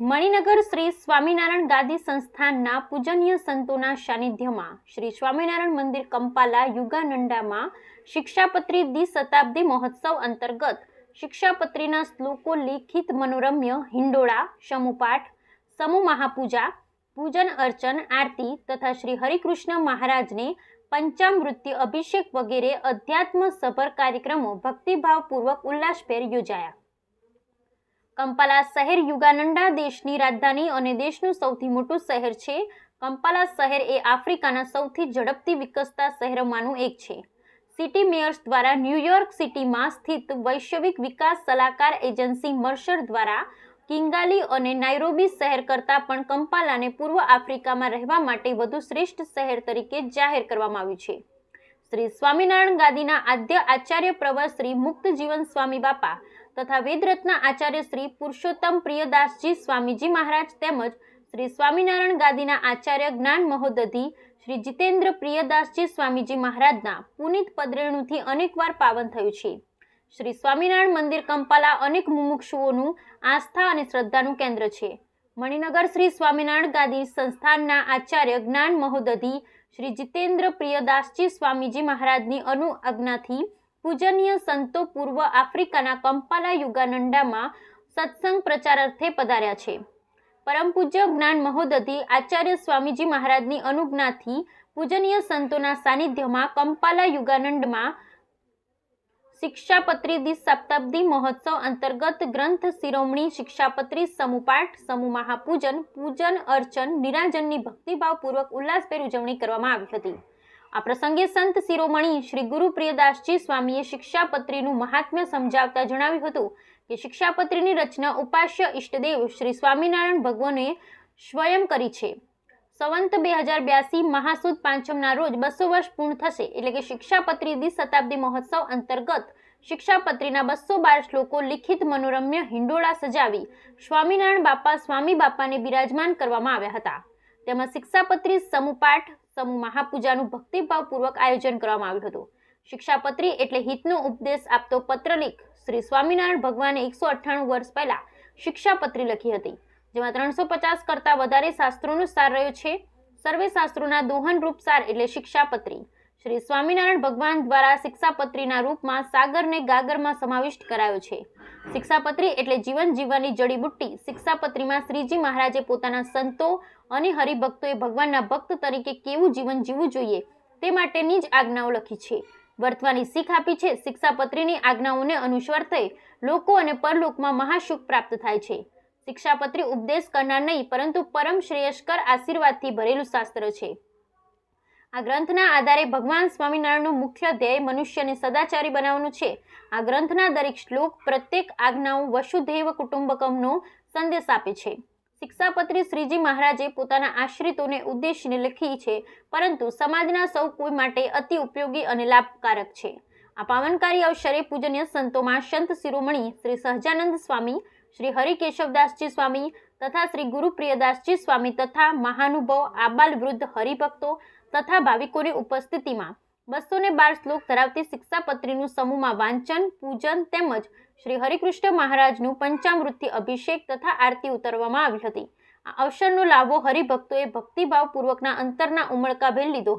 મણિનગર શ્રી સ્વામિનારાયણ ગાદી સંસ્થાનના પૂજનીય સંતોના સાનિધ્યમાં શ્રી સ્વામિનારાયણ મંદિર કંપાલા યુગાનંડામાં શિક્ષાપત્રી દ્વિશતાબ્દી મહોત્સવ અંતર્ગત શિક્ષાપત્રીના શ્લોકો લિખિત મનોરમ્ય, હિંડોળા સમૂહપાઠ સમૂહ મહાપૂજા, પૂજન અર્ચન, આરતી તથા શ્રી હરિકૃષ્ણ મહારાજને પંચામૃત્ય અભિષેક વગેરે અધ્યાત્મ સભર કાર્યક્રમો ભક્તિભાવપૂર્વક ઉલ્લાસભેર યોજાયા. કંપાલા શહેર યુગાનંડા દેશની રાજધાની અને દેશનું સૌથી મોટું શહેર છે. કંપાલા શહેર એ આફ્રિકાના સૌથી ઝડપથી વિકસતા શહેરોમાંનું એક છે. સિટી મેયર્સ દ્વારા ન્યૂયોર્ક સિટીમાં સ્થિત વૈશ્વિક વિકાસ સલાહકાર એજન્સી મર્શર દ્વારા કિંગાલી અને નાઇરોબી શહેર કરતાં પણ કંપાલાને પૂર્વ આફ્રિકામાં રહેવા માટે વધુ શ્રેષ્ઠ શહેર તરીકે જાહેર કરવામાં આવ્યું છે. શ્રી સ્વામિનારાયણ ગાદીના આદ્ય આચાર્ય પ્રવર શ્રી મુક્ત જીવન સ્વામી બાપા તથા વેદરત્ના આચાર્ય શ્રી પુરુષોત્તમ પ્રિયદાસજી સ્વામીજી મહારાજ તેમજ શ્રી સ્વામિનારાયણ ગાદીના આચાર્ય જ્ઞાન મહોદધિ, શ્રી જીતેન્દ્ર પ્રિયદાસજી સ્વામીજી મહારાજના પુનિત પદરેણુથી અનેકવાર પાવન થયું છે. શ્રી સ્વામિનારાયણ મંદિર કંપાલા અનેક મુમુક્ષુઓનું આસ્થા અને શ્રદ્ધાનું કેન્દ્ર છે. મણિનગર શ્રી સ્વામિનારાયણ ગાદી સંસ્થાનના આચાર્ય જ્ઞાન મહોદધિ, શ્રી જીતેન્દ્ર પ્રિયદાસજી સ્વામીજી મહારાજની અનુજ્ઞાથી પૂજનીય સંતો પૂર્વ આફ્રિકાના કંપાલા યુગાનંડામાં સત્સંગ પ્રચાર અર્થે પધાર્યા છે. પરમ પૂજ્ય જ્ઞાન મહોદધિ આચાર્ય સ્વામીજી મહારાજની અનુજ્ઞાથી પૂજનીય સંતોના સાનિધ્યમાં કંપાલા યુગાનંદમાં શિક્ષાપત્રી દી સપ્તાબ્દી મહોત્સવ અંતર્ગત ગ્રંથ શિરોમણી શિક્ષાપત્રી સમૂહપાઠ સમૂહ મહાપૂજન, પૂજન અર્ચન, નિરાજનની ભક્તિભાવપૂર્વક ઉલ્લાસભેર ઉજવણી કરવામાં આવી હતી. આ પ્રસંગે સંત શિરોમણી શ્રી ગુરુ પ્રિયદાસજી સ્વામીએ શિક્ષાપત્રીનું મહાત્મ્ય સમજાવતા જણાવ્યું હતું કે શિક્ષાપત્રીની રચના ઉપાસ્ય ઇષ્ટદેવ શ્રી સ્વામિનારાયણ ભગવાને સ્વયં કરી છે. સંવંત બે હજાર બ્યાસી મહાસુદ પાંચમના રોજ બસો વર્ષ પૂર્ણ થશે એટલે કે શિક્ષાપત્રી દ્વિ શતાબ્દી મહોત્સવ અંતર્ગત શિક્ષાપત્રીના બસો બાર શ્લોકો લિખિત મનોરમ્ય હિંડોળા સજાવી સ્વામિનારાયણ બાપા સ્વામી બાપાને બિરાજમાન કરવામાં આવ્યા હતા. તેમાં શિક્ષાપત્રી સમૂહપાઠ સમૂહ મહાપૂજાનું ભક્તિભાવપૂર્વક આયોજન કરવામાં આવ્યું હતું. શિક્ષાપત્રી એટલે હિતનો ઉપદેશ આપતો પત્રલેખ શ્રી સ્વામિનારાયણ ભગવાને એકસો અઠ્ઠાણું વર્ષ પહેલા શિક્ષાપત્રી લખી હતી, જેમાં ત્રણસો પચાસ કરતાં વધારે શાસ્ત્રોનો સાર રહ્યો છે. સર્વે શાસ્ત્રોના દોહન રૂપ સાર એટલે શિક્ષાપત્રી. શ્રી સ્વામિનારાયણ ભગવાન દ્વારા શિક્ષાપત્રીના રૂપમાં સાગરને ગાગરમાં સમાવિષ્ટ કરાયો છે. શિક્ષાપત્રી એટલે જીવન જીવવાની જડીબુટ્ટી શિક્ષાપત્રીમાં શ્રીજી મહારાજે પોતાના સંતો અને હરિભક્તોએ ભગવાનના ભક્ત તરીકે કેવું જીવન જીવવું જોઈએ તે માટેની જ આજ્ઞાઓ લખી છે. વર્તવાની શીખ આપી છે. શિક્ષાપત્રીની આજ્ઞાઓને અનુસર થઈ લોકો અને પરલોકમાં મહાસુખ પ્રાપ્ત થાય છે. શિક્ષાપત્રી ઉપદેશ કરનાર નહીં, પરંતુ પરમ શ્રેયસ્કર આશીર્વાદથી ભરેલું શાસ્ત્ર છે. આ ગ્રંથના આધારે ભગવાન સ્વામિનારાયણનું મુખ્ય ધ્યેય મનુષ્યને સદાચારી બનાવવાનું છે. આ ગ્રંથના દરેક શ્લોક પ્રત્યેક આજ્ઞાઓ વસુધૈવ કુટુંબકમનો સંદેશ આપે છે. શિક્ષાપત્રી શ્રીજી મહારાજે પોતાના આશ્રિતોને ઉદ્દેશીને લખી છે, પરંતુ સમાજના સૌ કોઈ માટે અતિ ઉપયોગી અને લાભકારક છે. આ પાવનકારી અવસરે પૂજનીય સંતોમાં સંત શિરોમણી શ્રી સહજાનંદ સ્વામી, શ્રી હરિકેશવદાસજી સ્વામી તથા શ્રી ગુરુપ્રિયદાસજી સ્વામી તથા મહાનુભવ આબાલ વૃદ્ધ હરિભક્તો તથા ભાવિકોની ઉપસ્થિતિમાં બસો ને બાર શ્લોક ધરાવતી શિક્ષાપત્રીનું સમૂહમાં વાંચન, પૂજન તેમજ શ્રી હરિકૃષ્ણ મહારાજનું પંચામૃતથી અભિષેક તથા આરતી ઉતરવામાં આવી હતી. આ અવસરનો લાભો હરિભક્તોએ ભક્તિભાવપૂર્વકના અંતરના ઉમળકાભેર લીધો હતો.